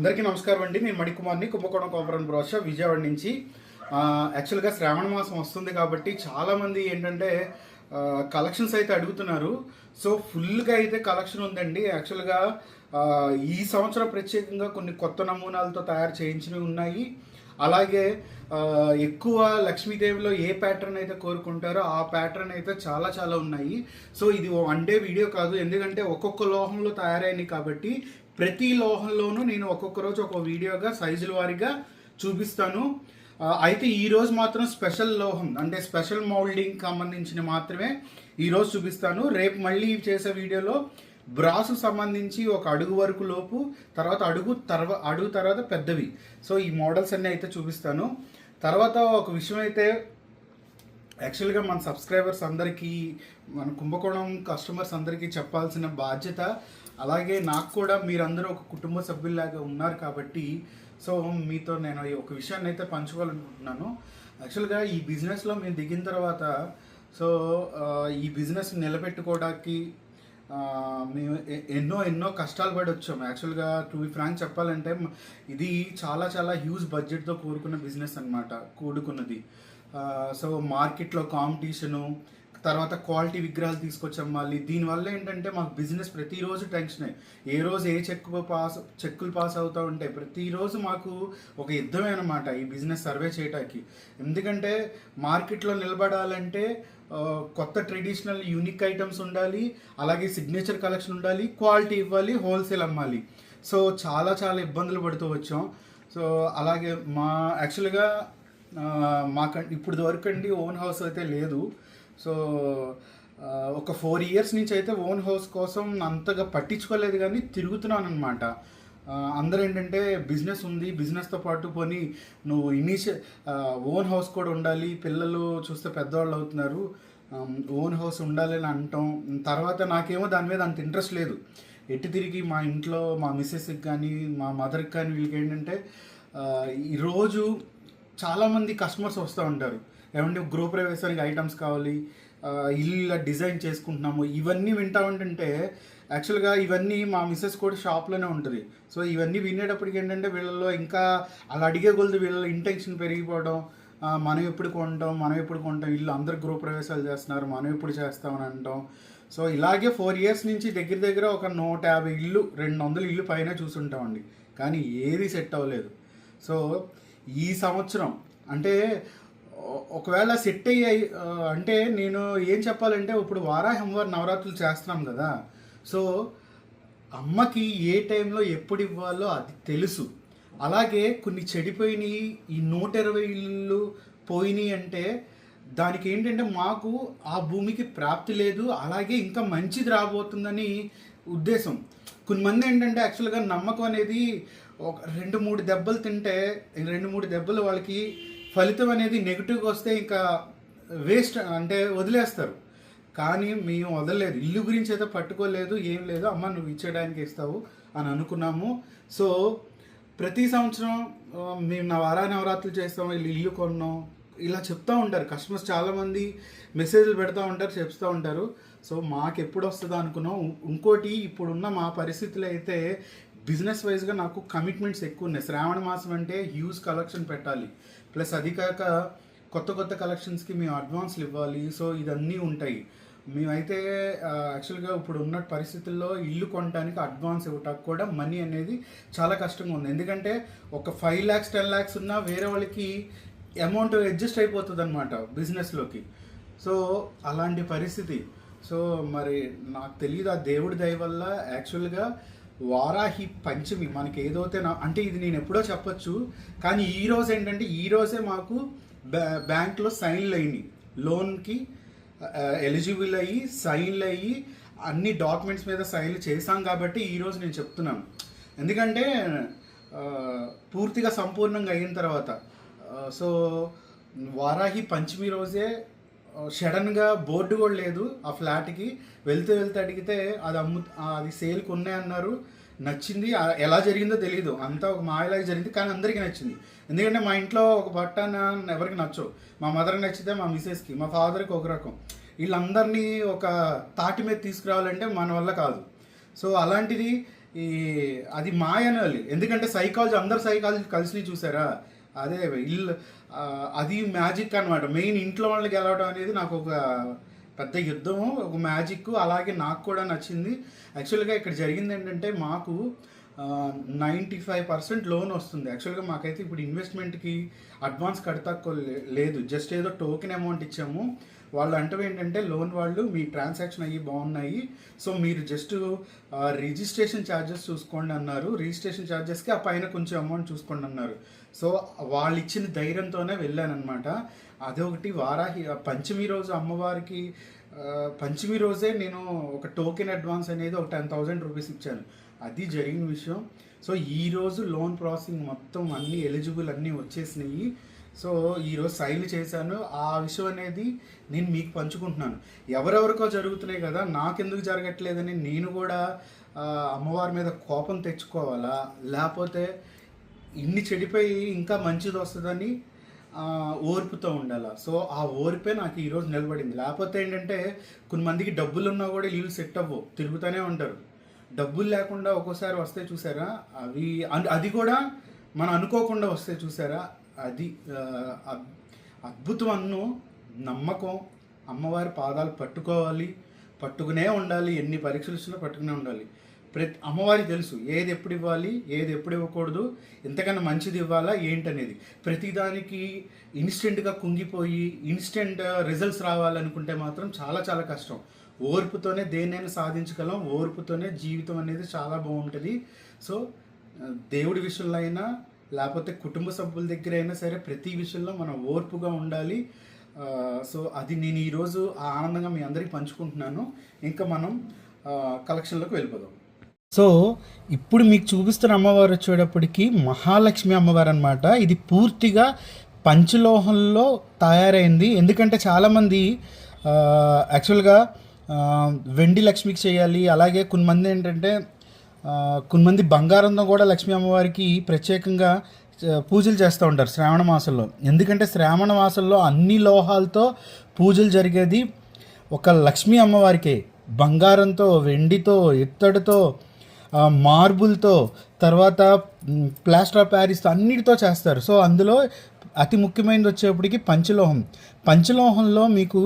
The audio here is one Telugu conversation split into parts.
అందరికీ నమస్కారం అండి. నేను మణికుమార్ని కుంభకోణం కోపరం బ్రోష విజయవాడ నుంచి. యాక్చువల్గా శ్రావణ మాసం వస్తుంది కాబట్టి చాలామంది ఏంటంటే కలెక్షన్స్ అయితే అడుగుతున్నారు. సో ఫుల్గా అయితే కలెక్షన్ ఉందండి. యాక్చువల్గా ఈ సంవత్సరం ప్రత్యేకంగా కొన్ని కొత్త నమూనాలతో తయారు చేయించినవి ఉన్నాయి. అలాగే ఎక్కువ లక్ష్మీదేవిలో ఏ ప్యాటర్న్ అయితే కోరుకుంటారో ఆ ప్యాటర్న్ అయితే చాలా చాలా ఉన్నాయి. సో ఇది వన్ డే వీడియో కాదు. ఎందుకంటే ఒక్కొక్క లోహంలో తయారైనవి కాబట్టి ప్రతి లోహంలోనూ నేను ఒక్కొక్క రోజు ఒక వీడియోగా సైజుల వారీగా చూపిస్తాను. అయితే ఈరోజు మాత్రం స్పెషల్ లోహం అంటే స్పెషల్ మౌల్డింగ్ సంబంధించిన మాత్రమే ఈరోజు చూపిస్తాను. రేపు మళ్ళీ చేసే వీడియోలో బ్రాసు సంబంధించి ఒక అడుగు వరకు లోపు తర్వాత అడుగు తర్వా అడుగు తర్వాత పెద్దవి. సో ఈ మోడల్స్ అన్నీ అయితే చూపిస్తాను. తర్వాత ఒక విషయం అయితే యాక్చువల్గా మన సబ్స్క్రైబర్స్ అందరికీ మన కుంభకోణం కస్టమర్స్ అందరికీ చెప్పాల్సిన బాధ్యత అలాగే నాకు కూడా మీరందరూ ఒక కుటుంబ సభ్యుల్లాగా ఉన్నారు కాబట్టి సో మీతో నేను ఈ ఒక విషయాన్ని అయితే పంచుకోవాలనుకుంటున్నాను. యాక్చువల్గా ఈ బిజినెస్లో మేము దిగిన తర్వాత సో ఈ బిజినెస్ నిలబెట్టుకోవడానికి మేము ఎ- ఎన్నో ఎన్నో కష్టాలు పడి వచ్చాము. యాక్చువల్గా టు బి ఫ్రాంక్ చెప్పాలంటే ఇది చాలా చాలా హ్యూజ్ బడ్జెట్తో కూడుకున్న బిజినెస్ అన్నమాట కూడుకున్నది. సో మార్కెట్లో కాంపిటీషను తర్వాత క్వాలిటీ విగ్రహాలు తీసుకొచ్చాం మళ్ళీ. దీనివల్ల ఏంటంటే మాకు బిజినెస్ ప్రతిరోజు టెన్షనే ఏ. రోజు ఏ చెక్కు పాస్ చెక్కులు పాస్ అవుతూ ఉంటాయి ప్రతిరోజు మాకు ఒక యుద్ధమే అనమాట ఈ బిజినెస్ సర్వే చేయడానికి ఎందుకంటే మార్కెట్లో నిలబడాలంటే కొత్త ట్రెడిషనల్ యూనిక్ ఐటమ్స్ ఉండాలి అలాగే సిగ్నేచర్ కలెక్షన్ ఉండాలి క్వాలిటీ ఇవ్వాలి హోల్సేల్ అమ్మాలి. సో చాలా చాలా ఇబ్బందులు పడుతూ వచ్చాం. సో అలాగే మా యాక్చువల్గా మాకు ఇప్పుడు వరకు అండి ఓన్ హౌస్ అయితే లేదు. సో ఒక ఫోర్ ఇయర్స్ నుంచి అయితే ఓన్ హౌస్ కోసం అంతగా పట్టించుకోలేదు కానీ తిరుగుతున్నాను అనమాట అందరూ ఏంటంటే బిజినెస్ ఉంది బిజినెస్తో పాటు పోనీ నువ్వు ఇనీషియల్ ఓన్ హౌస్ కూడా ఉండాలి పిల్లలు చూస్తే పెద్దవాళ్ళు అవుతున్నారు ఓన్ హౌస్ ఉండాలి అని అంటాం. తర్వాత నాకేమో దాని మీద అంత ఇంట్రెస్ట్ లేదు. ఎటు తిరిగి మా ఇంట్లో మా మిస్సెస్కి కానీ మా మదర్కి కానీ వీళ్ళకి ఏంటంటే ఈరోజు చాలామంది కస్టమర్స్ వస్తూ ఉంటారు. ఏమంటే గృహప్రవేశానికి ఐటమ్స్ కావాలి ఇల్లు డిజైన్ చేసుకుంటున్నాము ఇవన్నీ వింటామంటే యాక్చువల్గా ఇవన్నీ మా మిస్సెస్ కూడా షాప్లోనే ఉంటుంది. సో ఇవన్నీ వినేటప్పటికి ఏంటంటే వీళ్ళలో ఇంకా అలా అడిగే కొలది వీళ్ళ ఇంటెన్షన్ పెరిగిపోవడం మనం ఎప్పుడు కొంటాం మనం ఎప్పుడు కొంటాం ఇల్లు అందరు గృహప్రవేశాలు చేస్తున్నారు మనం ఎప్పుడు చేస్తామని అంటాం. సో ఇలాగే ఫోర్ ఇయర్స్ నుంచి దగ్గర దగ్గర ఒక నూట యాభై ఇల్లు రెండు వందల ఇల్లు పైన చూసుంటామండి. కానీ ఏది సెట్ అవ్వలేదు. సో ఈ సంవత్సరం అంటే ఒకవేళ సెట్ అయ్యాయి అంటే నేను ఏం చెప్పాలంటే ఇప్పుడు వారాహి అమ్మవారి నవరాత్రులు చేస్తున్నాం కదా. సో అమ్మకి ఏ టైంలో ఎప్పుడు ఇవ్వాలో అది తెలుసు. అలాగే కొన్ని చెడిపోయినాయి ఈ నూట ఇరవై ఇళ్ళు పోయినాయి అంటే దానికి ఏంటంటే మాకు ఆ భూమికి ప్రాప్తి లేదు అలాగే ఇంకా మంచిది రాబోతుందని ఉద్దేశం. కొంతమంది ఏంటంటే యాక్చువల్గా నమ్మకం అనేది ఒక రెండు మూడు దెబ్బలు తింటే రెండు మూడు దెబ్బలు వాళ్ళకి ఫలితం అనేది నెగిటివ్గా వస్తే ఇంకా వేస్ట్ అంటే వదిలేస్తారు. కానీ మేము వదలలేదు. ఇల్లు గురించి అయితే పట్టుకోలేదు ఏం లేదు. అమ్మ నువ్వు ఇచ్చేయడానికి ఇస్తావు అని అనుకున్నాము. సో ప్రతి సంవత్సరం మేము నా వారా నవరాత్రులు చేస్తాం వీళ్ళు ఇల్లు కొన్నాం ఇలా చెప్తూ ఉంటారు. కస్టమర్స్ చాలామంది మెసేజ్లు పెడతా ఉంటారు చెప్తూ ఉంటారు. సో మాకు ఎప్పుడు వస్తుందో అనుకున్నాం. ఇంకోటి ఇప్పుడున్న మా పరిస్థితులు అయితే బిజినెస్ వైజ్గా నాకు కమిట్మెంట్స్ ఎక్కువ ఉన్నాయి. శ్రావణ మాసం అంటే హ్యూజ్ కలెక్షన్ పెట్టాలి. ప్లస్ అది కాక కొత్త కొత్త కలెక్షన్స్కి మేము అడ్వాన్స్లు ఇవ్వాలి. సో ఇదన్నీ ఉంటాయి. మేమైతే యాక్చువల్గా ఇప్పుడు ఉన్న పరిస్థితుల్లో ఇల్లు కొనడానికి అడ్వాన్స్ ఇవ్వటానికి కూడా మనీ అనేది చాలా కష్టంగా ఉంది. ఎందుకంటే ఒక ఫైవ్ ల్యాక్స్ టెన్ ల్యాక్స్ ఉన్నా వేరే వాళ్ళకి అమౌంట్ అడ్జస్ట్ అయిపోతుంది అనమాట బిజినెస్లోకి. సో అలాంటి పరిస్థితి. సో మరి నాకు తెలియదు ఆ దేవుడి దయ వల్ల యాక్చువల్గా వారాహి పంచమి మనకి ఏదైతే నా అంటే ఇది నేను ఎప్పుడో చెప్పొచ్చు కానీ ఈ రోజు ఏంటంటే ఈ రోజే మాకు బ్యా బ్యాంక్లో సైన్లు అయినాయి. లోన్కి ఎలిజిబుల్ అయ్యి సైన్లు అయ్యి అన్ని డాక్యుమెంట్స్ మీద సైన్లు చేశాం కాబట్టి ఈరోజు నేను చెప్తున్నాను. ఎందుకంటే పూర్తిగా సంపూర్ణంగా అయిన తర్వాత సో వారాహి పంచమి రోజే సడన్గా బోర్డు కూడా లేదు ఆ ఫ్లాట్కి. వెళ్తూ వెళ్తూ అడిగితే అది అమ్ము అది సేల్కి ఉన్నాయన్నారు నచ్చింది. ఎలా జరిగిందో తెలియదు అంతా ఒక మాయలాగా జరిగింది. కానీ అందరికీ నచ్చింది. ఎందుకంటే మా ఇంట్లో ఒక బట్ట ఎవరికి నచ్చవు. మా మదర్కి నచ్చితే మా మిసెస్కి మా ఫాదర్కి ఒక రకం. వీళ్ళందరినీ ఒక తాటి మీద తీసుకురావాలంటే మన వల్ల కాదు. సో అలాంటిది ఈ అది మాయనాలి ఎందుకంటే సైకాలజీ అందరు సైకాలజీ కలిసి చూసారా? అదే ఇల్లు అది మ్యాజిక్ అన్నమాట. మెయిన్ ఇంట్లో వాళ్ళకి గెలవడం అనేది నాకు ఒక పెద్ద యుద్ధం ఒక మ్యాజిక్. అలాగే నాకు కూడా నచ్చింది. యాక్చువల్గా ఇక్కడ జరిగింది ఏంటంటే మాకు నైంటీ ఫైవ్ పర్సెంట్ లోన్ వస్తుంది. యాక్చువల్గా మాకైతే ఇప్పుడు ఇన్వెస్ట్మెంట్కి అడ్వాన్స్ కడతా లేదు. జస్ట్ ఏదో టోకెన్ అమౌంట్ ఇచ్చాము. వాళ్ళు అంటే ఏంటంటే లోన్ వాళ్ళు మీ ట్రాన్సాక్షన్ అయ్యి బాగున్నాయి. సో మీరు జస్ట్ రిజిస్ట్రేషన్ ఛార్జెస్ చూసుకోండి అన్నారు. రిజిస్ట్రేషన్ ఛార్జెస్కి ఆ పైన కొంచెం అమౌంట్ చూసుకోండి అన్నారు. సో వాళ్ళు ఇచ్చిన ధైర్యంతోనే వెళ్ళాను అనమాట అదొకటి వారాహి పంచమి రోజు అమ్మవారికి పంచమి రోజే నేను ఒక టోకెన్ అడ్వాన్స్ అనేది ఒక టెన్ థౌజండ్ రూపీస్ ఇచ్చాను. అది జరిగిన విషయం. సో ఈ రోజు లోన్ ప్రాసెసింగ్ మొత్తం అన్ని ఎలిజిబుల్ అన్నీ వచ్చేసినాయి. సో ఈరోజు సైన్లు చేశాను. ఆ విషయం అనేది నేను మీకు పంచుకుంటున్నాను. ఎవరెవరికో జరుగుతున్నాయి కదా నాకెందుకు జరగట్లేదని నేను కూడా అమ్మవారి మీద కోపం తెచ్చుకోవాలా? లేకపోతే ఇన్ని చెడిపోయి ఇంకా మంచిది వస్తుందని ఓర్పుతో ఉండాల? సో ఆ ఓర్పే నాకు ఈరోజు నిలబడింది. లేకపోతే ఏంటంటే కొన్ని మందికి డబ్బులు ఉన్నా కూడా ఇల్లు సెట్ అవ్వవు తిరుగుతూనే ఉంటారు. డబ్బులు లేకుండా ఒక్కోసారి వస్తే చూసారా అవి అది కూడా మనం అనుకోకుండా వస్తే చూసారా అది ఆ, అద్భుతం అన్ను నమ్మకం అమ్మవారి పాదాలు పట్టుకోవాలి పట్టుకునే ఉండాలి ఎన్ని పరీక్షలు ఇచ్చినా పట్టుకునే ఉండాలి. ప్రతి అమ్మవారికి తెలుసు ఏది ఎప్పుడు ఇవ్వాలి ఏది ఎప్పుడు ఇవ్వకూడదు ఎంతకన్నా మంచిది ఇవ్వాలా ఏంటనేది. ప్రతిదానికి ఇన్స్టెంట్గా కుంగిపోయి ఇన్స్టెంట్ రిజల్ట్స్ రావాలనుకుంటే మాత్రం చాలా చాలా కష్టం. ఓర్పుతోనే దేన్నైనా సాధించగలం ఓర్పుతోనే జీవితం అనేది చాలా బాగుంటుంది. సో దేవుడి విషయంలో అయినా లేకపోతే కుటుంబ సభ్యుల దగ్గర అయినా సరే ప్రతి విషయంలో మనం ఓర్పుగా ఉండాలి. సో అది నేను ఈరోజు ఆ ఆనందంగా మీ అందరికీ పంచుకుంటున్నాను. ఇంకా మనం కలెక్షన్లోకి వెళ్ళిపోదాం. సో ఇప్పుడు మీకు చూపిస్తున్న అమ్మవారు వచ్చేటప్పటికి మహాలక్ష్మి అమ్మవారు అనమాట ఇది పూర్తిగా పంచలోహంలో తయారైంది. ఎందుకంటే చాలామంది యాక్చువల్గా వెండి లక్ష్మికి చేయాలి. అలాగే కొంతమంది ఏంటంటే కొంతమంది బంగారంతో కూడా లక్ష్మీ అమ్మవారికి ప్రత్యేకంగా పూజలు చేస్తూ ఉంటారు శ్రావణ మాసంలో. ఎందుకంటే శ్రావణ మాసంలో అన్ని లోహాలతో పూజలు జరిగేది ఒక లక్ష్మీ అమ్మవారికే. బంగారంతో వెండితో ఇత్తడితో మార్బుల్తో తర్వాత ప్లాస్టర్ ఆఫ్ ప్యారిస్తో అన్నిటితో చేస్తారు. సో అందులో అతి ముఖ్యమైనది వచ్చేప్పటికి పంచలోహం. పంచలోహంలో మీకు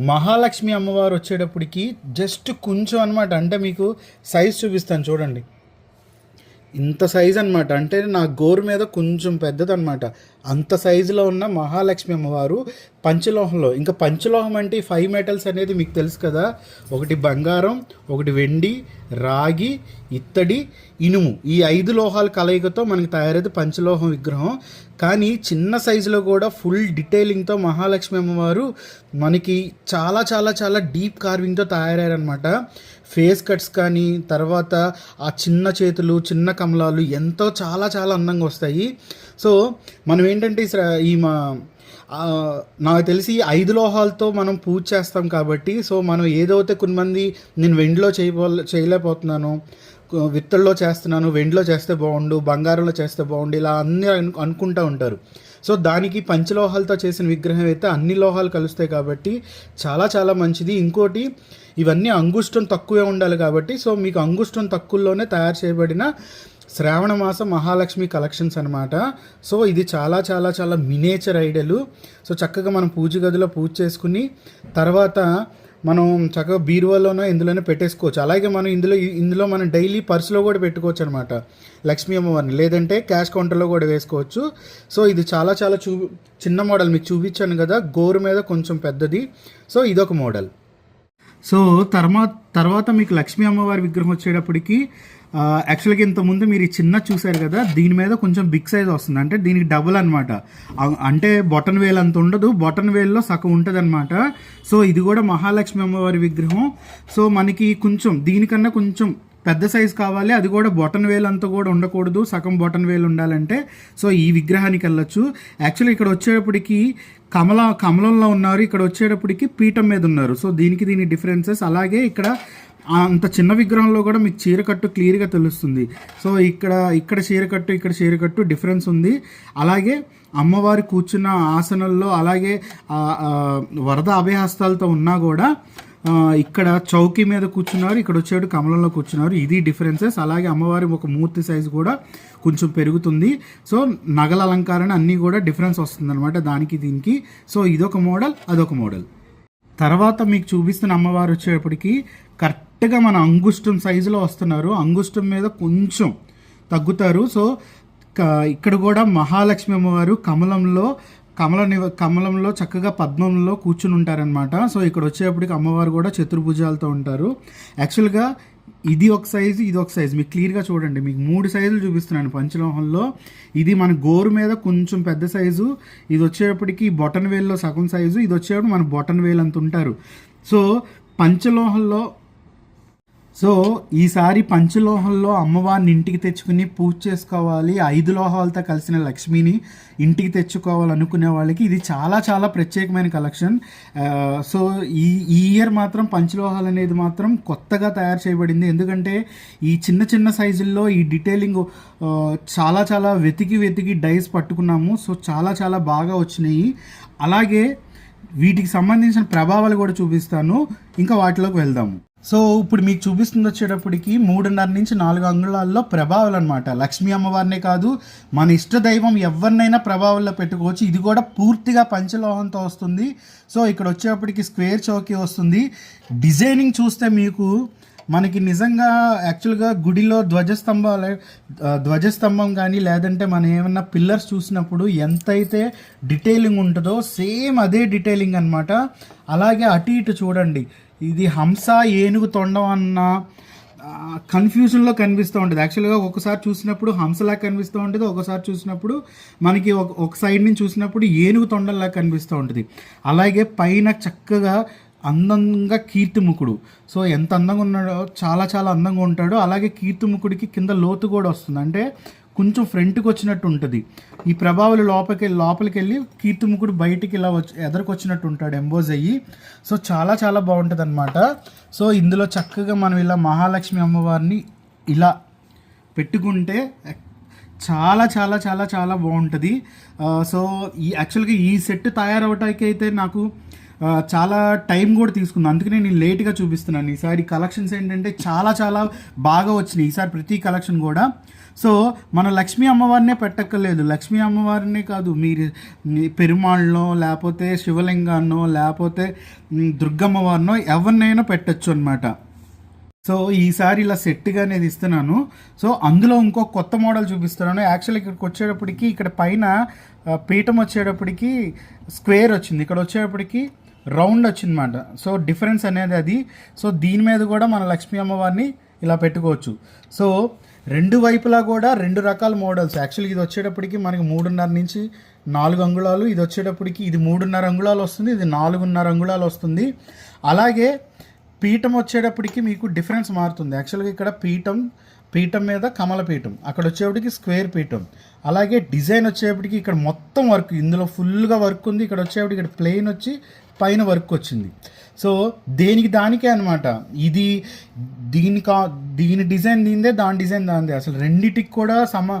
మహాలక్ష్మి అమ్మవారు వచ్చేటప్పటికి జస్ట్ కొంచెం అనమాట అంటే మీకు సైజ్ చూపిస్తాను చూడండి. ఇంత సైజ్ అనమాట అంటే నా గోరు మీద కొంచెం పెద్దదనమాట అంత సైజులో ఉన్న మహాలక్ష్మి అమ్మవారు పంచలోహంలో. ఇంకా పంచలోహం అంటే ఈ ఫైవ్ మెటల్స్ అనేది మీకు తెలుసు కదా. ఒకటి బంగారం ఒకటి వెండి రాగి ఇత్తడి ఇనుము. ఈ ఐదు లోహాల కలయికతో మనకి తయారైతే పంచలోహం విగ్రహం. కానీ చిన్న సైజులో కూడా ఫుల్ డీటెయిలింగ్తో మహాలక్ష్మి అమ్మవారు మనకి చాలా చాలా చాలా డీప్ కార్వింగ్తో తయారయ్యారనమాట ఫేస్ కట్స్ కానీ తర్వాత ఆ చిన్న చేతులు చిన్న కమలాలు ఎంతో చాలా చాలా అందంగా వస్తాయి. సో మనం ఏంటంటే ఈ మా నాకు తెలిసి ఐదు లోహాలతో మనం పూజ చేస్తాం కాబట్టి సో మనం ఏదైతే కొంతమంది నేను వెండిలో చేయబో చేయలేకపోతున్నాను. విత్తల్లో చేస్తున్నాను వెండిలో చేస్తే బాగుండు బంగారంలో చేస్తే బాగుండు ఇలా అన్ని అనుకుంటూ ఉంటారు. సో దానికి పంచలోహాలతో చేసిన విగ్రహం అయితే అన్ని లోహాలు కలుస్తాయి కాబట్టి చాలా చాలా మంచిది. ఇంకోటి ఇవన్నీ అంగుష్టం తక్కువే ఉండాలి కాబట్టి సో మీకు అంగుష్టం తక్కువలోనే తయారు చేయబడిన శ్రావణ మాస మహాలక్ష్మి కలెక్షన్స్ అనమాట సో ఇది చాలా చాలా చాలా మినేచర్ ఐడలు సో చక్కగా మనం పూజ గదిలో పూజ చేసుకుని తర్వాత మనం చక్కగా బీరువాలోనో ఇందులోనే పెట్టేసుకోవచ్చు. అలాగే మనం ఇందులో ఇందులో మనం డైలీ పర్సులో కూడా పెట్టుకోవచ్చు అనమాట లక్ష్మీ అమ్మవారిని. లేదంటే క్యాష్ కౌంటర్లో కూడా వేసుకోవచ్చు. సో ఇది చాలా చాలా చూ చిన్న మోడల్ మీకు చూపించాను కదా. గోరు మీద కొంచెం పెద్దది. సో ఇదొక మోడల్. సో తర్వాత తర్వాత మీకు లక్ష్మీ అమ్మవారి విగ్రహం వచ్చేటప్పటికి యాక్చువల్గా ఇంతకుముందు మీరు ఈ చిన్న చూశారు కదా దీని మీద కొంచెం బిగ్ సైజ్ వస్తుంది. అంటే దీనికి డబుల్ అనమాట అంటే బొటన్ వేల్ అంత ఉండదు బొటన్ వేల్లో సగం ఉంటుంది అనమాట సో ఇది కూడా మహాలక్ష్మి అమ్మవారి విగ్రహం. సో మనకి కొంచెం దీనికన్నా కొంచెం పెద్ద సైజ్ కావాలి అది కూడా బొటన్ వేల్ అంతా కూడా ఉండకూడదు సగం బొటన్ వేలు ఉండాలంటే. సో ఈ విగ్రహానికి వెళ్ళొచ్చు. యాక్చువల్లీ ఇక్కడ వచ్చేటప్పటికి కమల కమలంలో ఉన్నారు. ఇక్కడ వచ్చేటప్పటికి పీఠం మీద ఉన్నారు. సో దీనికి దీని డిఫరెన్సెస్ అలాగే ఇక్కడ అంత చిన్న విగ్రహంలో కూడా మీకు చీరకట్టు క్లియర్గా తెలుస్తుంది. సో ఇక్కడ ఇక్కడ చీరకట్టు ఇక్కడ చీరకట్టు డిఫరెన్స్ ఉంది. అలాగే అమ్మవారి కూర్చున్న ఆసనంలో అలాగే వరద అభయహస్తాలతో ఉన్నా కూడా ఇక్కడ చౌకీ మీద కూర్చున్నారు ఇక్కడ వచ్చేడు కమలంలో కూర్చున్నారు. ఇది డిఫరెన్సెస్. అలాగే అమ్మవారి ఒక మూర్తి సైజు కూడా కొంచెం పెరుగుతుంది. సో నగల అలంకరణ అన్నీ కూడా డిఫరెన్స్ వస్తుంది అనమాట దానికి దీనికి. సో ఇదొక మోడల్ అదొక మోడల్. తర్వాత మీకు చూపిస్తున్న అమ్మవారు వచ్చేటప్పటికి కరెక్ట్గా మన అంగుష్టం సైజులో వస్తున్నారు. అంగుష్టం మీద కొంచెం తగ్గుతారు. సో ఇక్కడ కూడా మహాలక్ష్మి అమ్మవారు కమలంలో కమల నివ- కమలంలో చక్కగా పద్మంలో కూర్చుని ఉంటారనమాట సో ఇక్కడ వచ్చేటప్పటికి అమ్మవారు కూడా చతుర్భుజాలతో ఉంటారు. యాక్చువల్గా ఇది ఒక సైజు ఇది ఒక సైజు మీకు క్లియర్గా చూడండి. మీకు మూడు సైజులు చూపిస్తున్నాను పంచలోహంలో. ఇది మన గోరు మీద కొంచెం పెద్ద సైజు ఇది వచ్చేటప్పటికి బొటన్ వేల్లో సగం సైజు ఇది వచ్చేటప్పుడు మన బొటన్ వేలు అంత ఉంటారు. సో పంచలోహంలో సో ఈసారి పంచలోహంలో అమ్మవారిని ఇంటికి తెచ్చుకుని పూజ చేసుకోవాలి. ఐదు లోహాలతో కలిసిన లక్ష్మిని ఇంటికి తెచ్చుకోవాలనుకునే వాళ్ళకి ఇది చాలా చాలా ప్రత్యేకమైన కలెక్షన్. సో ఈ ఈ ఇయర్ మాత్రం పంచలోహాలు అనేది మాత్రం కొత్తగా తయారు చేయబడింది. ఎందుకంటే ఈ చిన్న చిన్న సైజుల్లో ఈ డీటెయిలింగ్ చాలా చాలా వెతికి వెతికి డైస్ పట్టుకున్నాము. సో చాలా చాలా బాగా వచ్చినాయి. అలాగే వీటికి సంబంధించిన ప్రభావాలు కూడా చూపిస్తాను. ఇంకా వాటిలోకి వెళ్దాము. సో ఇప్పుడు మీకు చూపిస్తుంది వచ్చేటప్పటికి మూడున్నర నుంచి నాలుగు అంగుళాల్లో ప్రభావాలు అనమాట లక్ష్మీ అమ్మవారినే కాదు మన ఇష్ట దైవం ఎవరినైనా ప్రభావంలో పెట్టుకోవచ్చు. ఇది కూడా పూర్తిగా పంచలోహంతో వస్తుంది. సో ఇక్కడ వచ్చేటప్పటికి స్క్వేర్ చౌకీ వస్తుంది. డిజైనింగ్ చూస్తే మీకు మనకి నిజంగా యాక్చువల్గా గుడిలో ధ్వజస్తంభాలు ధ్వజస్తంభం కానీ లేదంటే మనం ఏమన్నా పిల్లర్స్ చూసినప్పుడు ఎంతైతే డీటెయిలింగ్ ఉంటుందో సేమ్ అదే డీటెయిలింగ్ అనమాట అలాగే అటు ఇటు చూడండి. ఇది హంస ఏనుగు తొండం అన్న కన్ఫ్యూజన్లో కనిపిస్తూ ఉంటుంది. యాక్చువల్గా ఒకసారి చూసినప్పుడు హంసలా కనిపిస్తూ ఉంటుంది ఒకసారి చూసినప్పుడు మనకి ఒక ఒక సైడ్ నుంచి చూసినప్పుడు ఏనుగు తొండంలా కనిపిస్తూ ఉంటుంది. అలాగే పైన చక్కగా అందంగా కీర్తిముఖుడు సో ఎంత అందంగా ఉన్నాడో చాలా చాలా అందంగా ఉంటాడో. అలాగే కీర్తిముఖుడికి కింద లోతు కూడా వస్తుంది. అంటే కొంచెం ఫ్రంట్కి వచ్చినట్టు ఉంటుంది. ఈ ప్రభావాలు లోపలికి లోపలికి వెళ్ళి కీర్తిముఖుడు బయటికి ఇలా వచ్చి ఎదరికొచ్చినట్టు ఉంటాడు ఎంబోజ్ అయ్యి. సో చాలా చాలా బాగుంటుంది అనమాట సో ఇందులో చక్కగా మనం ఇలా మహాలక్ష్మి అమ్మవారిని ఇలా పెట్టుకుంటే చాలా చాలా చాలా చాలా బాగుంటుంది. సో ఈ యాక్చువల్గా ఈ సెట్ తయారవటానికి అయితే నాకు చాలా టైం కూడా తీసుకుంది. అందుకనే నేను లేట్గా చూపిస్తున్నాను. ఈసారి కలెక్షన్స్ ఏంటంటే చాలా చాలా బాగా వచ్చినాయి. ఈసారి ప్రతి కలెక్షన్ కూడా సో మన లక్ష్మీ అమ్మవారినే పెట్టక్కర్లేదు. లక్ష్మీ అమ్మవారినే కాదు మీరు మీ పెరుమాళ్ళనో లేకపోతే శివలింగాన్నో లేకపోతే దుర్గమ్మవారినో ఎవరినైనా పెట్టచ్చు అనమాట సో ఈసారి ఇలా సెట్గా అనేది ఇస్తున్నాను. సో అందులో ఇంకో కొత్త మోడల్ చూపిస్తున్నాను. యాక్చువల్లీ ఇక్కడికి వచ్చేటప్పటికి ఇక్కడ పైన పీఠం వచ్చేటప్పటికి స్క్వేర్ వచ్చింది. ఇక్కడ వచ్చేటప్పటికి రౌండ్ వచ్చిందన్నమాట. సో డిఫరెన్స్ అనేది అది. సో దీని మీద కూడా మన లక్ష్మీ అమ్మవారిని ఇలా పెట్టుకోవచ్చు. సో రెండు వైపులా కూడా రెండు రకాల మోడల్స్. యాక్చువల్గా ఇది వచ్చేటప్పటికి మనకి మూడున్నర నుంచి నాలుగు అంగుళాలు ఇది వచ్చేటప్పటికి ఇది మూడున్నర అంగుళాలు వస్తుంది ఇది నాలుగున్నర అంగుళాలు వస్తుంది. అలాగే పీఠం వచ్చేటప్పటికి మీకు డిఫరెన్స్ మారుతుంది. యాక్చువల్గా ఇక్కడ పీఠం పీఠం మీద కమల పీఠం అక్కడ వచ్చేప్పటికి స్క్వేర్ పీఠం. అలాగే డిజైన్ వచ్చేప్పటికి ఇక్కడ మొత్తం వర్క్ ఇందులో ఫుల్గా వర్క్ ఉంది ఇక్కడ వచ్చేప్పటికి ఇక్కడ ప్లెయిన్ వచ్చి పైన వర్క్ వచ్చింది. సో దేనికి దానికే అనమాట ఇది దీని కా దీని డిజైన్ దీందే దాని డిజైన్ దానిదే. అసలు రెండిటికి కూడా సమ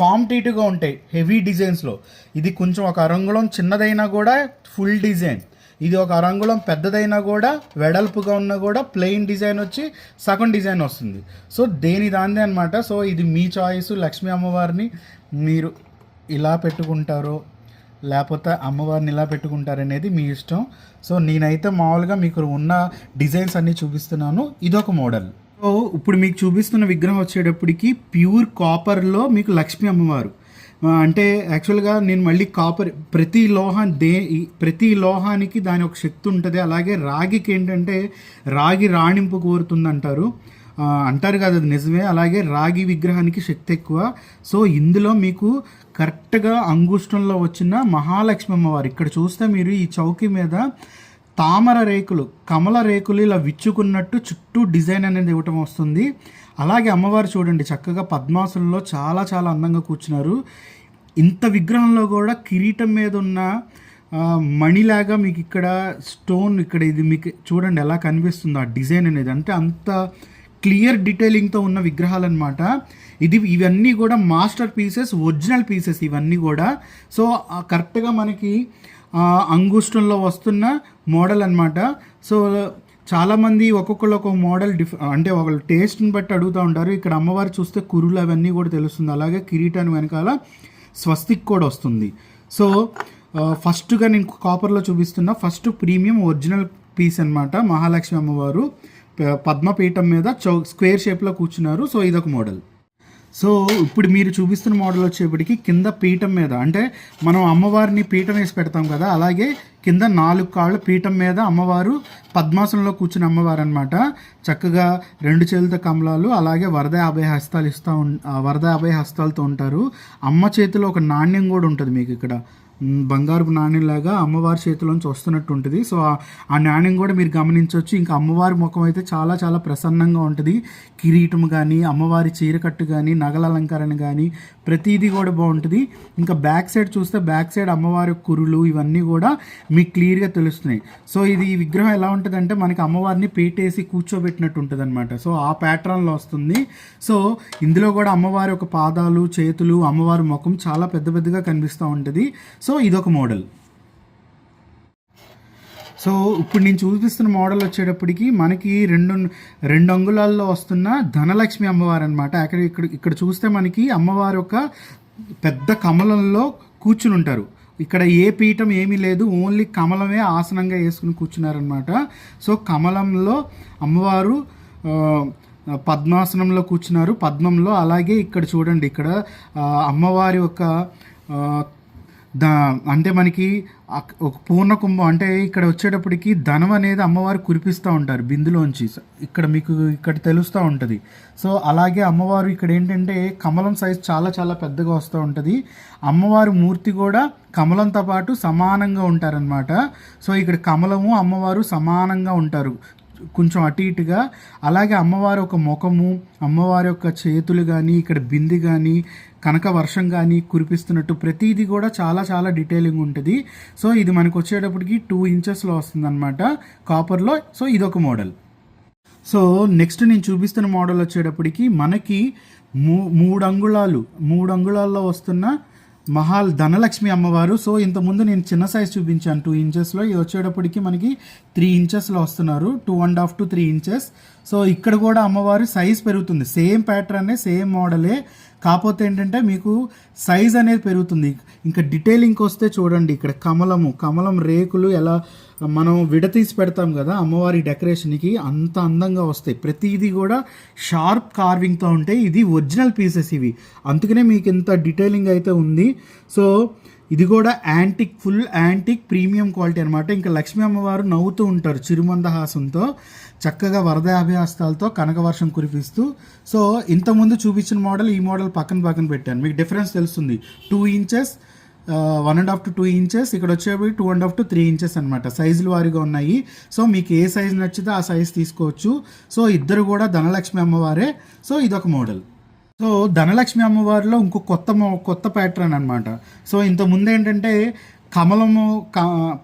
కాంపిటేటివ్గా ఉంటాయి హెవీ డిజైన్స్లో. ఇది కొంచెం ఒక అరంగుళం చిన్నదైనా కూడా ఫుల్ డిజైన్. ఇది ఒక అరంగుళం పెద్దదైనా కూడా వెడల్పుగా ఉన్నా కూడా ప్లెయిన్ డిజైన్ వచ్చి సగం డిజైన్ వస్తుంది. సో దేని దాందే అనమాట సో ఇది మీ చాయిస్ లక్ష్మీ అమ్మవారిని మీరు ఇలా పెట్టుకుంటారో లేకపోతే అమ్మవారిని ఇలా పెట్టుకుంటారనేది మీ ఇష్టం. సో నేనైతే మామూలుగా మీకు ఉన్న డిజైన్స్ అన్నీ చూపిస్తున్నాను. ఇదొక మోడల్. సో ఇప్పుడు మీకు చూపిస్తున్న విగ్రహం వచ్చేటప్పటికి ప్యూర్ కాపర్లో మీకు లక్ష్మీ అమ్మవారు. అంటే యాక్చువల్గా నేను మళ్ళీ కాపర్ ప్రతి లోహం దే ప్రతి లోహానికి దాని ఒక శక్తి ఉంటుంది. అలాగే రాగికి ఏంటంటే రాగి రాణింపు కోరుతుంది అంటారు అంటారు కదా అది నిజమే. అలాగే రాగి విగ్రహానికి శక్తి ఎక్కువ. సో ఇందులో మీకు కరెక్ట్గా అంగుష్టంలో వచ్చిన మహాలక్ష్మి అమ్మవారు. ఇక్కడ చూస్తే మీరు ఈ చౌకీ మీద తామర రేకులు కమల రేకులు ఇలా విచ్చుకున్నట్టు చుట్టూ డిజైన్ అనేది ఇవ్వటం వస్తుంది. అలాగే అమ్మవారు చూడండి చక్కగా పద్మాసుల్లో చాలా చాలా అందంగా కూర్చున్నారు. ఇంత విగ్రహంలో కూడా కిరీటం మీద ఉన్న మణిలాగా మీకు ఇక్కడ స్టోన్ ఇక్కడ ఇది మీకు చూడండి ఎలా కనిపిస్తుందో ఆ డిజైన్ అనేది. అంటే అంత క్లియర్ డీటెయిలింగ్తో ఉన్న విగ్రహాలు అనమాట ఇది ఇవన్నీ కూడా మాస్టర్ పీసెస్ ఒరిజినల్ పీసెస్ ఇవన్నీ కూడా. సో కరెక్ట్గా మనకి అంగుష్టంలో వస్తున్న మోడల్ అనమాట సో చాలామంది ఒక్కొక్కళ్ళు ఒక్కొక్క మోడల్ డిఫ్ అంటే ఒకళ్ళు టేస్ట్ని బట్టి అడుగుతూ ఉంటారు. ఇక్కడ అమ్మవారు చూస్తే కురులు అవన్నీ కూడా తెలుస్తుంది. అలాగే కిరీటాన్ని వెనకాల స్వస్తిక్ కూడా వస్తుంది. సో ఫస్ట్గా నేను కాపర్లో చూపిస్తున్న ఫస్ట్ ప్రీమియం ఒరిజినల్ పీస్ అన్నమాట మహాలక్ష్మి అమ్మవారు. పద్మపీఠం మీద చౌ స్క్వేర్ షేప్లో కూర్చున్నారు. సో ఇదొక మోడల్. సో ఇప్పుడు మీరు చూపిస్తున్న మోడల్ వచ్చేప్పటికి కింద పీఠం మీద అంటే మనం అమ్మవారిని పీఠం వేసి పెడతాం కదా అలాగే కింద నాలుగు కాళ్ళు పీఠం మీద అమ్మవారు పద్మాసనంలో కూర్చుని అమ్మవారు అనమాట చక్కగా రెండు చేతులతో కమలాలు అలాగే వరద అభయ హస్తాలు ఇస్తూ వరద అభయ హస్తాలతో ఉంటారు. అమ్మ చేతిలో ఒక నాణ్యం కూడా ఉంటుంది మీకు ఇక్కడ. బంగారు బంగారపు నాణ్యంలాగా అమ్మవారి చేతిలోంచి వస్తున్నట్టు ఉంటుంది సో ఆ- ఆ నాణ్యం కూడా మీరు గమనించవచ్చు ఇంకా అమ్మవారి ముఖం అయితే చాలా చాలా ప్రసన్నంగా ఉంటుంది. కిరీటం కానీ అమ్మవారి చీరకట్టు కానీ నగల అలంకరణ కానీ ప్రతిదీ కూడా బాగుంటుంది. ఇంకా బ్యాక్ సైడ్ చూస్తే బ్యాక్ సైడ్ అమ్మవారి కురులు ఇవన్నీ కూడా మీకు క్లియర్గా తెలుస్తున్నాయి. సో ఇది ఈ విగ్రహం ఎలా ఉంటుందంటే మనకి అమ్మవారిని పీటేసి కూర్చోబెట్టినట్టు ఉంటుంది అనమాట సో ఆ ప్యాటర్న్లో వస్తుంది. సో ఇందులో కూడా అమ్మవారి ఒక పాదాలు చేతులు అమ్మవారి ముఖం చాలా పెద్ద పెద్దగా కనిపిస్తూ ఉంటుంది. సో ఇదొక మోడల్. సో ఇప్పుడు నేను చూపిస్తున్న మోడల్ వచ్చేటప్పటికి మనకి రెండు రెండు అంగుళాల్లో వస్తున్న ధనలక్ష్మి అమ్మవారు అనమాట అక్కడ ఇక్కడ ఇక్కడ చూస్తే మనకి అమ్మవారు ఒక పెద్ద కమలంలో కూర్చుని ఉంటారు ఇక్కడ ఏ పీఠం ఏమీ లేదు ఓన్లీ కమలమే ఆసనంగా వేసుకుని కూర్చున్నారనమాట సో కమలంలో అమ్మవారు పద్మాసనంలో కూర్చున్నారు. పద్మంలో అలాగే ఇక్కడ చూడండి ఇక్కడ అమ్మవారి ఒక దా అంటే మనకి ఒక పూర్ణ కుంభం అంటే ఇక్కడ వచ్చేటప్పటికి ధనం అనేది అమ్మవారు కురిపిస్తూ ఉంటారు బిందులోంచి. ఇక్కడ మీకు ఇక్కడ తెలుస్తూ ఉంటుంది. సో అలాగే అమ్మవారు ఇక్కడ ఏంటంటే కమలం సైజ్ చాలా చాలా పెద్దగా వస్తూ ఉంటుంది. అమ్మవారి మూర్తి కూడా కమలంతో పాటు సమానంగా ఉంటారనమాట సో ఇక్కడ కమలము అమ్మవారు సమానంగా ఉంటారు. కొంచెం అటు ఇటుగా. అలాగే అమ్మవారి ఒక ముఖము అమ్మవారి యొక్క చేతులు కానీ ఇక్కడ బింది కానీ కనక వర్షం కానీ కురిపిస్తున్నట్టు ప్రతిదీ కూడా చాలా చాలా డీటెయిలింగ్ ఉంటుంది. సో ఇది మనకు వచ్చేటప్పటికి టూ ఇంచెస్లో వస్తుంది అనమాట కాపర్లో. సో ఇదొక మోడల్. సో నెక్స్ట్ నేను చూపిస్తున్న మోడల్ వచ్చేటప్పటికి మనకి మూ మూడు అంగుళాలు మూడు అంగుళాల్లో వస్తున్న మహాల్ ధనలక్ష్మి అమ్మవారు. సో ఇంతకుముందు నేను చిన్న సైజ్ చూపించాను. టూ ఇంచెస్లో ఇది వచ్చేటప్పటికి మనకి త్రీ ఇంచెస్లో వస్తున్నారు. Two and half to three inches so ఇక్కడ కూడా అమ్మవారి సైజ్ పెరుగుతుంది. సేమ్ ప్యాటర్నే సేమ్ మోడలే కాకపోతే ఏంటంటే మీకు సైజ్ అనేది పెరుగుతుంది. ఇంకా డీటెయిలింగ్కి వస్తే చూడండి. ఇక్కడ కమలము కమలం రేకులు ఎలా మనం విడతీసి పెడతాం కదా అమ్మవారి డెకరేషన్కి అంత అందంగా వస్తాయి. ప్రతిదీ కూడా షార్ప్ కార్వింగ్తో ఉంటాయి. ఇది ఒరిజినల్ పీసెస్ ఇవి. అందుకనే మీకు ఇంత డీటెయిలింగ్ అయితే ఉంది. సో ఇది కూడా antique full antique premium quality అనమాట ఇంకా లక్ష్మీ అమ్మవారు నవ్వుతూ ఉంటారు చిరుమందహాసంతో చక్కగా వరద అభ్యాస్తాలతో కనకవర్షం కురిపిస్తూ. సో ఇంతకుముందు చూపించిన మోడల్ ఈ మోడల్ పక్కన పక్కన పెట్టాను. మీకు డిఫరెన్స్ తెలుస్తుంది. Two inches one and half to two inches ఇక్కడ వచ్చేవి two and half to three inches అనమాట సైజులు వారిగా ఉన్నాయి. సో మీకు ఏ సైజ్ నచ్చితే ఆ సైజ్ తీసుకోవచ్చు. సో ఇద్దరు కూడా ధనలక్ష్మి అమ్మవారే. సో ఇదొక మోడల్. సో ధనలక్ష్మి అమ్మవారిలో ఇంకో కొత్త మో- కొత్త ప్యాటర్న్ అనమాట సో ఇంత ముందు ఏంటంటే కమలము క-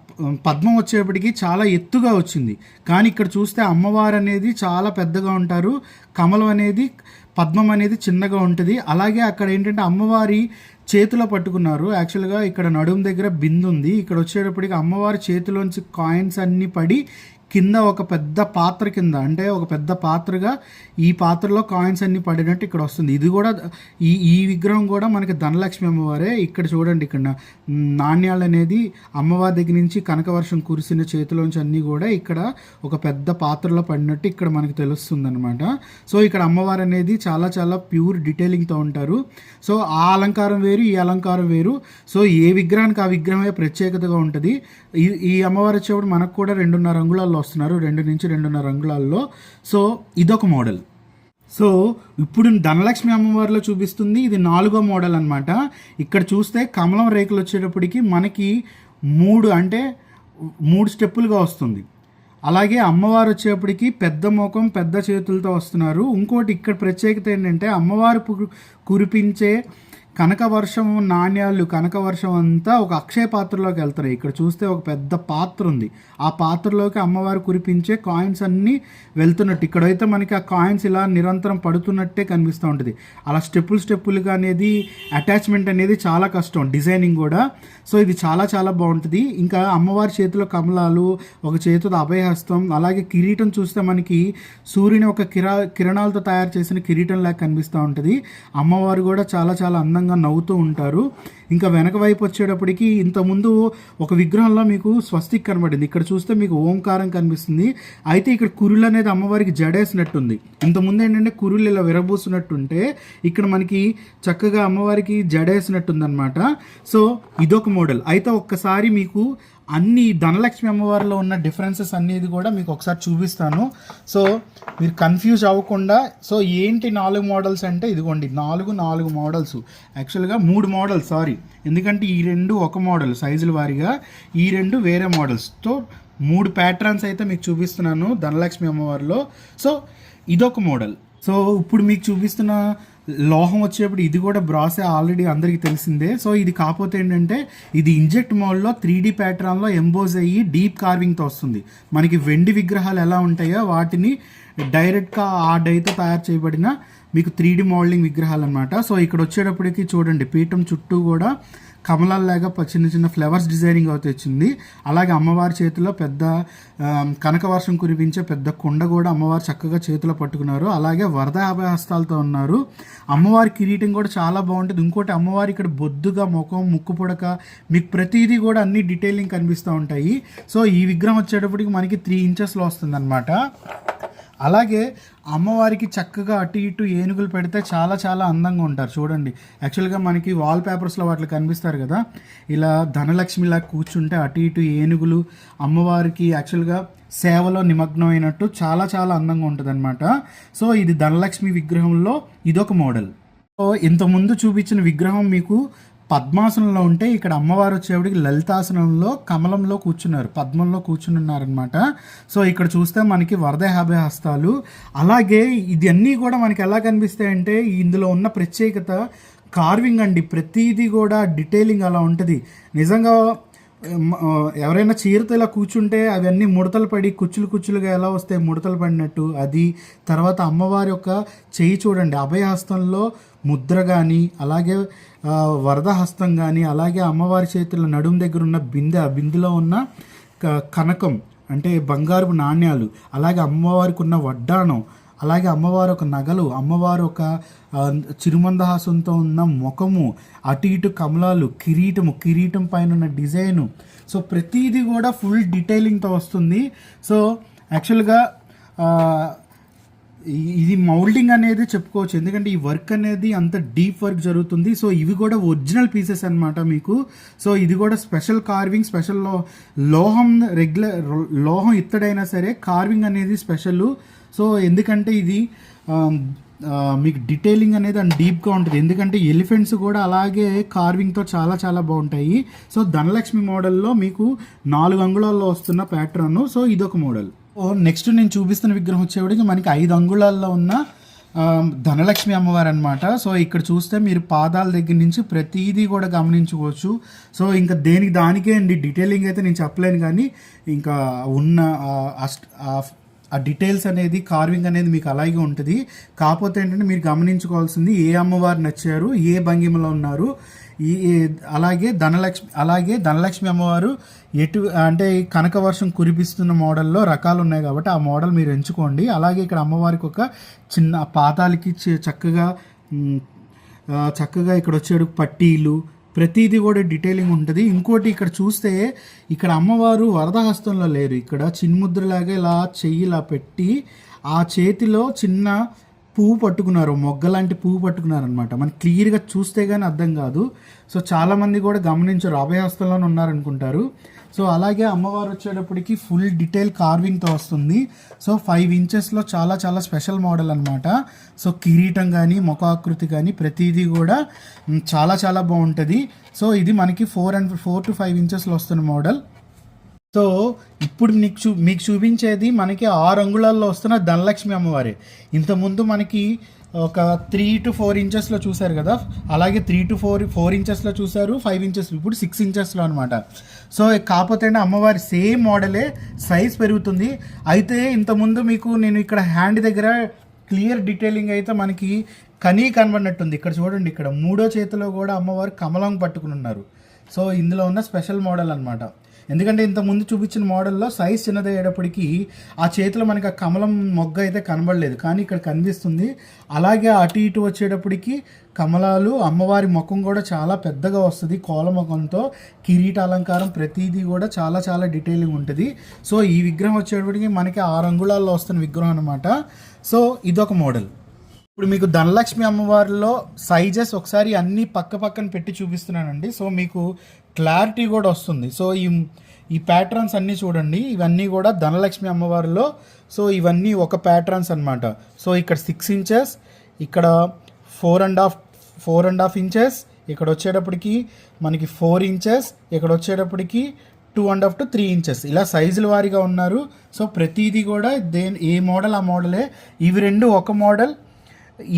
పద్మం వచ్చేప్పటికి చాలా ఎత్తుగా వచ్చింది. కానీ ఇక్కడ చూస్తే అమ్మవారు అనేది చాలా పెద్దగా ఉంటారు. కమలం అనేది పద్మం అనేది చిన్నగా ఉంటుంది. అలాగే అక్కడ ఏంటంటే అమ్మవారి చేతిలో పట్టుకున్నారు. యాక్చువల్గా ఇక్కడ నడుము దగ్గర బిందు ఉంది ఇక్కడ వచ్చేటప్పటికి అమ్మవారి చేతిలోంచి కాయిన్స్ అన్నీ పడి కింద ఒక పెద్ద పాత్ర కింద అంటే ఒక పెద్ద పాత్రగా ఈ పాత్రలో కాయిన్స్ అన్ని పడినట్టు ఇక్కడ వస్తుంది. ఇది కూడా ఈ ఈ విగ్రహం కూడా మనకి ధనలక్ష్మి అమ్మవారే ఇక్కడ చూడండి ఇక్కడ. నాణ్యాలు అనేది అమ్మవారి దగ్గర నుంచి కనకవర్షం కురిసిన చేతిలోంచి అన్నీ కూడా ఇక్కడ ఒక పెద్ద పాత్రలో పడినట్టు ఇక్కడ మనకి తెలుస్తుంది అనమాట సో ఇక్కడ అమ్మవారు అనేది చాలా చాలా ప్యూర్ డీటెయిలింగ్తో ఉంటారు. సో ఆ అలంకారం వేరు ఈ అలంకారం వేరు. సో ఏ విగ్రహానికి ఆ విగ్రహమే ప్రత్యేకతగా ఉంటుంది. ఈ ఈ అమ్మవారు వచ్చేప్పుడు మనకు కూడా రెండున్నర అంగుళాల్లో వస్తున్నారు రెండు నుంచి రెండున్నర అంగుళాల్లో సో ఇదొక మోడల్. సో ఇప్పుడు ధనలక్ష్మి అమ్మవారిలో చూపిస్తుంది ఇది నాలుగో మోడల్ అనమాట ఇక్కడ చూస్తే కమలం రేకులు వచ్చేటప్పటికి మనకి మూడు అంటే మూడు స్టెప్పులుగా వస్తుంది. అలాగే అమ్మవారు వచ్చేప్పటికి పెద్ద ముఖం పెద్ద చేతులతో వస్తున్నారు. ఇంకోటి ఇక్కడ ప్రత్యేకత ఏంటంటే అమ్మవారు కురిపించే కనకవర్షం నాణ్యాలు కనకవర్షం అంతా ఒక అక్షయ పాత్రలోకి వెళ్తున్నాయి ఇక్కడ చూస్తే ఒక పెద్ద పాత్ర ఉంది. ఆ పాత్రలోకి అమ్మవారు కురిపించే కాయిన్స్ అన్నీ వెళ్తున్నట్టు. ఇక్కడైతే మనకి ఆ కాయిన్స్ ఇలా నిరంతరం పడుతున్నట్టే కనిపిస్తూ ఉంటుంది. అలా స్టెప్పులు స్టెప్పులుగా అనేది అటాచ్మెంట్ అనేది చాలా కష్టం. డిజైనింగ్ కూడా. సో ఇది చాలా చాలా బాగుంటుంది. ఇంకా అమ్మవారి చేతిలో కమలాలు ఒక చేతిలో అభయహస్తం అలాగే కిరీటం చూస్తే మనకి సూర్యుని ఒక కిరా కిరణాలతో తయారు చేసిన కిరీటం లాగా కనిపిస్తూ ఉంటుంది. అమ్మవారు కూడా చాలా చాలా అందంగా నవ్వుతూ ఉంటారు. ఇంకా వెనక వైపు వచ్చేటప్పటికి ఇంతకుముందు ఒక విగ్రహంలో మీకు స్వస్తిక్ కనబడింది. ఇక్కడ చూస్తే మీకు ఓంకారం కనిపిస్తుంది. అయితే ఇక్కడ కురులు అనేది అమ్మవారికి జడేసినట్టుంది. ఇంతకుముందు ఏంటంటే కురులు ఇలా విరబూసినట్టుంటే ఇక్కడ మనకి చక్కగా అమ్మవారికి జడేసినట్టుంది అనమాట సో ఇదొక మోడల్. అయితే ఒక్కసారి మీకు అన్ని ధనలక్ష్మి అమ్మవారిలో ఉన్న డిఫరెన్సెస్ అనేది కూడా మీకు ఒకసారి చూపిస్తాను. సో మీరు కన్ఫ్యూజ్ అవ్వకుండా సో ఏంటి నాలుగు మోడల్స్ అంటే ఇదిగోండి నాలుగు నాలుగు మోడల్స్ యాక్చువల్గా మూడు మోడల్స్ సారీ ఎందుకంటే ఈ రెండు ఒక మోడల్ సైజుల వారీగా. ఈ రెండు వేరే మోడల్స్తో మూడు ప్యాటర్న్స్ అయితే మీకు చూపిస్తున్నాను ధనలక్ష్మి అమ్మవారిలో. సో ఇదొక మోడల్ సో ఇప్పుడు మీకు చూపిస్తున్న లోహం వచ్చేటప్పుడు ఇది కూడా బ్రాసే ఆల్రెడీ అందరికీ తెలిసిందే. సో ఇది కాకపోతే ఏంటంటే ఇది ఇంజెక్ట్ మోడ్లో త్రీ డీ ప్యాటర్న్లో ఎంబోజ్ అయ్యి డీప్ కార్వింగ్తో వస్తుంది. మనకి వెండి విగ్రహాలు ఎలా ఉంటాయో వాటిని డైరెక్ట్గా ఆ డైతో తయారు చేయబడిన మీకు త్రీ డీ మోడలింగ్ విగ్రహాలు అనమాట సో ఇక్కడ వచ్చేటప్పటికి చూడండి పీఠం చుట్టూ కూడా కమలాల్లాగా చిన్న చిన్న ఫ్లవర్స్ డిజైనింగ్ అయితే వచ్చింది అలాగే అమ్మవారి చేతిలో పెద్ద కనకవర్షం కురిపించే పెద్ద కుండ కూడా అమ్మవారు చక్కగా చేతిలో పట్టుకున్నారు. అలాగే వరద అభయహస్తాలతో ఉన్నారు. అమ్మవారి కిరీటం కూడా చాలా బాగుంటుంది. ఇంకోటి అమ్మవారి ఇక్కడ బొద్దుగా ముఖం ముక్కు పొడక మీకు ప్రతిదీ కూడా అన్ని డీటెయిలింగ్ కనిపిస్తూ ఉంటాయి. సో ఈ విగ్రహం వచ్చేటప్పటికి మనకి త్రీ ఇంచెస్లో వస్తుంది అలాగే అమ్మవారికి చక్కగా అటు ఇటు ఏనుగులు పెడితే చాలా చాలా అందంగా ఉంటారు. చూడండి. యాక్చువల్గా మనకి వాల్ పేపర్స్లో వాటికి కనిపిస్తారు కదా. ఇలా ధనలక్ష్మిలా కూర్చుంటే అటు ఇటు ఏనుగులు అమ్మవారికి యాక్చువల్గా సేవలో నిమగ్నం అయినట్టు చాలా చాలా అందంగా ఉంటుంది సో ఇది ధనలక్ష్మి విగ్రహంలో ఇదొక మోడల్. సో ఇంతకుముందు చూపించిన విగ్రహం మీకు పద్మాసనంలో ఉంటే ఇక్కడ అమ్మవారు వచ్చేవాడికి లలితాసనంలో కమలంలో కూర్చున్నారు. పద్మంలో కూర్చుని ఉన్నారనమాట సో ఇక్కడ చూస్తే మనకి వరద యాభై హస్తాలు. అలాగే ఇది అన్నీ కూడా మనకి ఎలా కనిపిస్తాయంటే ఇందులో ఉన్న ప్రత్యేకత కార్వింగ్ అండి. ప్రతిదీ కూడా డీటెయిలింగ్ అలా ఉంటుంది. నిజంగా ఎవరైనా చీరతో ఇలా కూర్చుంటే అవన్నీ ముడతలు పడి కుచ్చులు కుచ్చులుగా ఎలా వస్తాయి? ముడతలు పడినట్టు అది తర్వాత అమ్మవారి యొక్క చేయి చూడండి. అభయహస్తంలో ముద్ర కానీ అలాగే వరద హస్తం కానీ అలాగే అమ్మవారి చేతుల నడుము దగ్గర ఉన్న బిందె ఆ ఉన్న క- కనకం అంటే బంగారు నాణ్యాలు అలాగే అమ్మవారికి ఉన్న వడ్డాణం అలాగే అమ్మవారు ఒక నగలు అమ్మవారు ఒక చిరుమందహాసంతో ఉన్న ముఖము అటు ఇటు కమలాలు కిరీటము కిరీటం పైన ఉన్న డిజైను. సో ప్రతిదీ కూడా ఫుల్ డీటెయిలింగ్తో వస్తుంది. సో యాక్చువల్గా ఇది మౌల్డింగ్ అనేది చెప్పుకోవచ్చు. ఎందుకంటే ఈ వర్క్ అనేది అంత డీప్ వర్క్ జరుగుతుంది. సో ఇవి కూడా ఒరిజినల్ పీసెస్ అనమాట మీకు. సో ఇది కూడా స్పెషల్ కార్వింగ్ స్పెషల్ లోహం రెగ్యులర్ లోహం ఇత్తడైనా సరే కార్వింగ్ అనేది స్పెషల్. సో ఎందుకంటే ఇది మీకు డీటెయిలింగ్ అనేది అండ్ డీప్గా ఉంటుంది. ఎందుకంటే ఎలిఫెంట్స్ కూడా అలాగే కార్వింగ్తో చాలా చాలా బాగుంటాయి. సో ధనలక్ష్మి మోడల్లో మీకు నాలుగు అంగుళాల్లో వస్తున్న ప్యాటర్న్ సో ఇదొక మోడల్. ఓ నెక్స్ట్ నేను చూపిస్తున్న విగ్రహం వచ్చేవాడికి మనకి ఐదు అంగుళాల్లో ఉన్న ధనలక్ష్మి అమ్మవారు అనమాట సో ఇక్కడ చూస్తే మీరు పాదాల దగ్గర నుంచి ప్రతిదీ కూడా గమనించుకోవచ్చు. సో ఇంకా దేనికి దానికే అండి డీటెయిలింగ్ అయితే నేను చెప్పలేను కానీ ఇంకా ఉన్న ఆ, డీటెయిల్స్ అనేది కార్వింగ్ అనేది మీకు అలాగే ఉంటుంది. కాకపోతే ఏంటంటే మీరు గమనించుకోవాల్సింది ఏ అమ్మవారు నచ్చారు ఏ భంగిమలో ఉన్నారు ఈ అలాగే ధనలక్ష్మి అలాగే ధనలక్ష్మి అమ్మవారు ఎటు అంటే కనక వర్షం కురిపిస్తున్న మోడల్లో రకాలు ఉన్నాయి కాబట్టి ఆ మోడల్ మీరు ఎంచుకోండి. అలాగే ఇక్కడ అమ్మవారికి ఒక చిన్న పాతాలకి చక్కగా చక్కగా ఇక్కడ వచ్చేడు పట్టీలు ప్రతిదీ కూడా డీటెయిలింగ్ ఉంటుంది. ఇంకోటి ఇక్కడ చూస్తే ఇక్కడ అమ్మవారు వరదహస్తంలో లేరు. ఇక్కడ చిన్ముద్రలాగా ఇలా చెయ్యి ఇలా పెట్టి ఆ చేతిలో చిన్న పువ్వు పట్టుకున్నారు. మొగ్గ లాంటి పువ్వు పట్టుకున్నారు అనమాట క్లియర్గా చూస్తే కానీ అర్థం కాదు. సో చాలామంది కూడా గమనించరు. అభయహస్తంలోనే ఉన్నారనుకుంటారు. సో అలాగే అమ్మవారు వచ్చేటప్పటికి ఫుల్ డీటెయిల్ కార్వింగ్తో వస్తుంది. సో ఫైవ్ ఇంచెస్లో చాలా చాలా స్పెషల్ మోడల్ అనమాట సో కిరీటం కానీ ముఖాకృతి కానీ ప్రతిదీ కూడా చాలా చాలా బాగుంటుంది. సో ఇది మనకి four and four to five ఇంచెస్లో వస్తున్న మోడల్. సో ఇప్పుడు మీకు చూ మీకు చూపించేది మనకి ఆరు అంగుళాల్లో వస్తున్న ధనలక్ష్మి అమ్మవారే. ఇంతకుముందు మనకి ఒక త్రీ టు ఫోర్ ఇంచెస్లో చూశారు కదా? అలాగే త్రీ టు ఫోర్ ఫోర్ ఇంచెస్లో చూశారు ఫైవ్ ఇంచెస్ ఇప్పుడు సిక్స్ ఇంచెస్లో అనమాట సో కాకపోతే అమ్మవారి సేమ్ మోడలే సైజ్ పెరుగుతుంది. అయితే ఇంతకుముందు మీకు నేను ఇక్కడ హ్యాండ్ దగ్గర క్లియర్ డీటెయిలింగ్ అయితే మనకి కనీ కనబడినట్టుంది. ఇక్కడ చూడండి ఇక్కడ మూడో చేతిలో కూడా అమ్మవారు కమలం పట్టుకుని ఉన్నారు. సో ఇందులో ఉన్న స్పెషల్ మోడల్ అనమాట ఎందుకంటే ఇంత ముందు చూపించిన మోడల్లో సైజ్ చిన్నదయ్యేటప్పటికి ఆ చేతిలో మనకి ఆ కమలం మొగ్గ అయితే కనబడలేదు. కానీ ఇక్కడ కనిపిస్తుంది. అలాగే అటు ఇటు వచ్చేటప్పటికి కమలాలు అమ్మవారి ముఖం కూడా చాలా పెద్దగా వస్తుంది. కోల ముఖంతో కిరీట అలంకారం ప్రతిదీ కూడా చాలా చాలా డీటెయిలింగ్ ఉంటుంది. సో ఈ విగ్రహం వచ్చేటప్పటికి మనకి ఆరు అంగుళాల్లో వస్తున్న విగ్రహం అనమాట సో ఇదొక మోడల్. ఇప్పుడు మీకు ధనలక్ష్మి అమ్మవారిలో సైజెస్ ఒకసారి అన్ని పక్క పక్కన పెట్టి చూపిస్తున్నానండి. సో మీకు క్లారిటీ కూడా వస్తుంది. సో ఈ ఈ ప్యాటర్న్స్ అన్నీ చూడండి. ఇవన్నీ కూడా ధనలక్ష్మి అమ్మవారిలో. సో ఇవన్నీ ఒక ప్యాటర్న్స్ అన్నమాట. సో ఇక్కడ సిక్స్ ఇంచెస్ ఇక్కడ four and half four and half inches ఇక్కడ వచ్చేటప్పటికి మనకి ఫోర్ ఇంచెస్ ఇక్కడ వచ్చేటప్పటికి two and half to three inches ఇలా సైజుల వారీగా ఉన్నారు. సో ప్రతిదీ కూడా దేని ఏ మోడల్ ఆ మోడలే. ఇవి రెండు ఒక మోడల్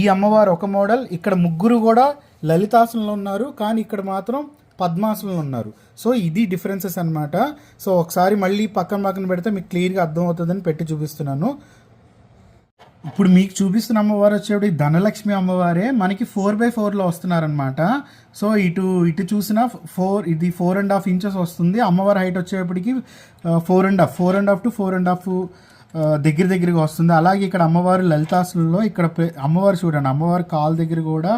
ఈ అమ్మవారు ఒక మోడల్. ఇక్కడ ముగ్గురు కూడా లలితాసనంలో ఉన్నారు. కానీ ఇక్కడ మాత్రం పద్మాసనంలో ఉన్నారు. సో ఇది డిఫరెన్సెస్ అనమాట సో ఒకసారి మళ్ళీ పక్కన పక్కన పెడితే మీకు క్లియర్గా అర్థమవుతుందని పెట్టి చూపిస్తున్నాను. ఇప్పుడు మీకు చూపిస్తున్న అమ్మవారు వచ్చేవి ధనలక్ష్మి అమ్మవారే. మనకి ఫోర్ బై ఫోర్లో వస్తున్నారనమాట సో ఇటు ఇటు చూసిన ఫోర్ ఇది ఫోర్ అండ్ హాఫ్ ఇంచెస్ వస్తుంది. అమ్మవారి హైట్ వచ్చేప్పటికి four and half four and half to four and half దగ్గర దగ్గరగా వస్తుంది. అలాగే ఇక్కడ అమ్మవారు లలితాసులలో ఇక్కడ అమ్మవారు చూడండి అమ్మవారి కాలు దగ్గర కూడా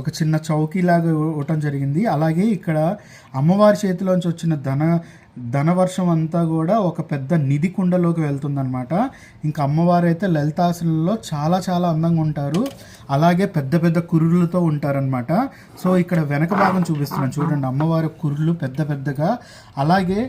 ఒక చిన్న చౌకీ లాగా ఇవ్వటం జరిగింది. అలాగే ఇక్కడ అమ్మవారి చేతిలోంచి వచ్చిన ధన ధనవర్షం అంతా కూడా ఒక పెద్ద నిధి కుండలోకి వెళ్తుందనమాట ఇంకా అమ్మవారు అయితే లలితాసనంలో చాలా చాలా అందంగా ఉంటారు. అలాగే పెద్ద పెద్ద కురులతో ఉంటారనమాట సో ఇక్కడ వెనక భాగం చూపిస్తున్నాను. చూడండి అమ్మవారి కురులు పెద్ద పెద్దగా. అలాగే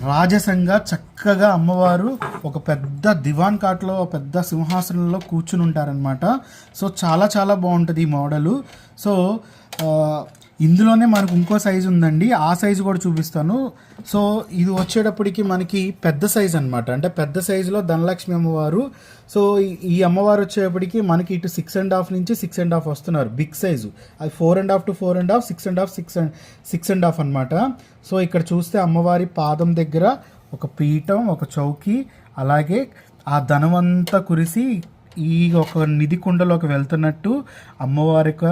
రాజసంగా చక్కగా అమ్మవారు ఒక పెద్ద దివాన్ కాట్లో ఒక పెద్ద సింహాసనంలో కూర్చుని ఉంటారనమాట సో చాలా చాలా బాగుంటుంది ఈ మోడలు. సో ఇందులోనే మనకు ఇంకో సైజు ఉందండి. ఆ సైజు కూడా చూపిస్తాను. సో ఇది వచ్చేటప్పటికి మనకి పెద్ద సైజు అనమాట అంటే పెద్ద సైజులో ధనలక్ష్మి అమ్మవారు. సో ఈ- ఈ అమ్మవారు వచ్చేటప్పటికి మనకి ఇటు సిక్స్ అండ్ హాఫ్ నుంచి సిక్స్ అండ్ హాఫ్ వస్తున్నారు. బిగ్ సైజు అది four and half to four and half six and half six and six and half అనమాట సో ఇక్కడ చూస్తే అమ్మవారి పాదం దగ్గర ఒక పీఠం ఒక చౌకీ అలాగే ఆ ధనమంతా కురిసి ఈ ఒక నిధి కుండలోకి వెళ్తున్నట్టు అమ్మవారి యొక్క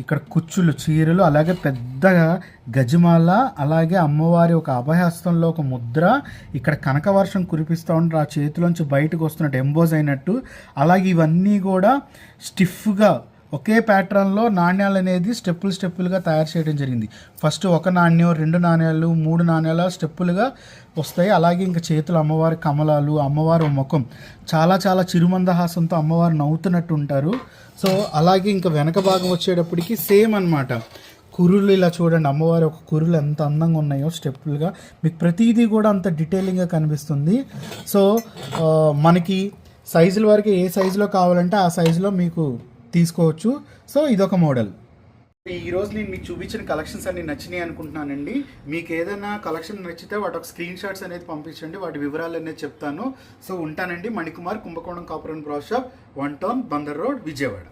ఇక్కడ కుచ్చులు చీరలు అలాగే పెద్దగా గజమాల అలాగే అమ్మవారి ఒక అభయహస్తంలో ఒక ముద్ర ఇక్కడ కనకవర్షం కురిపిస్తూ ఉంటారు ఆ చేతిలోంచి బయటకు వస్తున్నట్టు ఎంబోజ్ అయినట్టు. అలాగే ఇవన్నీ కూడా స్టిఫ్గా ఒకే ప్యాటర్న్లో నాణ్యాలు అనేది స్టెప్పులు స్టెప్పులుగా తయారు చేయడం జరిగింది. ఫస్ట్ ఒక నాణ్యం రెండు నాణ్యాలు మూడు నాణ్యాల స్టెప్పులుగా వస్తాయి. అలాగే ఇంకా చేతులు అమ్మవారి కమలాలు అమ్మవారి ముఖం. చాలా చాలా చిరుమందహాసంతో అమ్మవారు నవ్వుతున్నట్టు ఉంటారు. సో అలాగే ఇంకా వెనక భాగం వచ్చేటప్పటికి సేమ్ అన్నమాట. కురులు ఇలా చూడండి. అమ్మవారి ఒక కురులు ఎంత అందంగా ఉన్నాయో స్టెప్పులుగా మీకు ప్రతిదీ కూడా అంత డీటెయిలింగ్గా కనిపిస్తుంది. సో uh, మనకి సైజుల వరకు ఏ సైజులో కావాలంటే ఆ సైజులో మీకు తీసుకోవచ్చు. సో ఇదొక మోడల్. ఈ రోజు నేను మీకు చూపించిన కలెక్షన్స్ అన్ని నచ్చినాయి అనుకుంటున్నానండి. మీకు ఏదైనా కలెక్షన్ నచ్చితే వాటి ఒక స్క్రీన్ షాట్స్ అనేది పంపించండి. వాటి వివరాలు అనేది చెప్తాను. సో ఉంటానండి మణికుమార్ కుంభకోణం కాపురం brass shop one town Bandar road Vijayawada.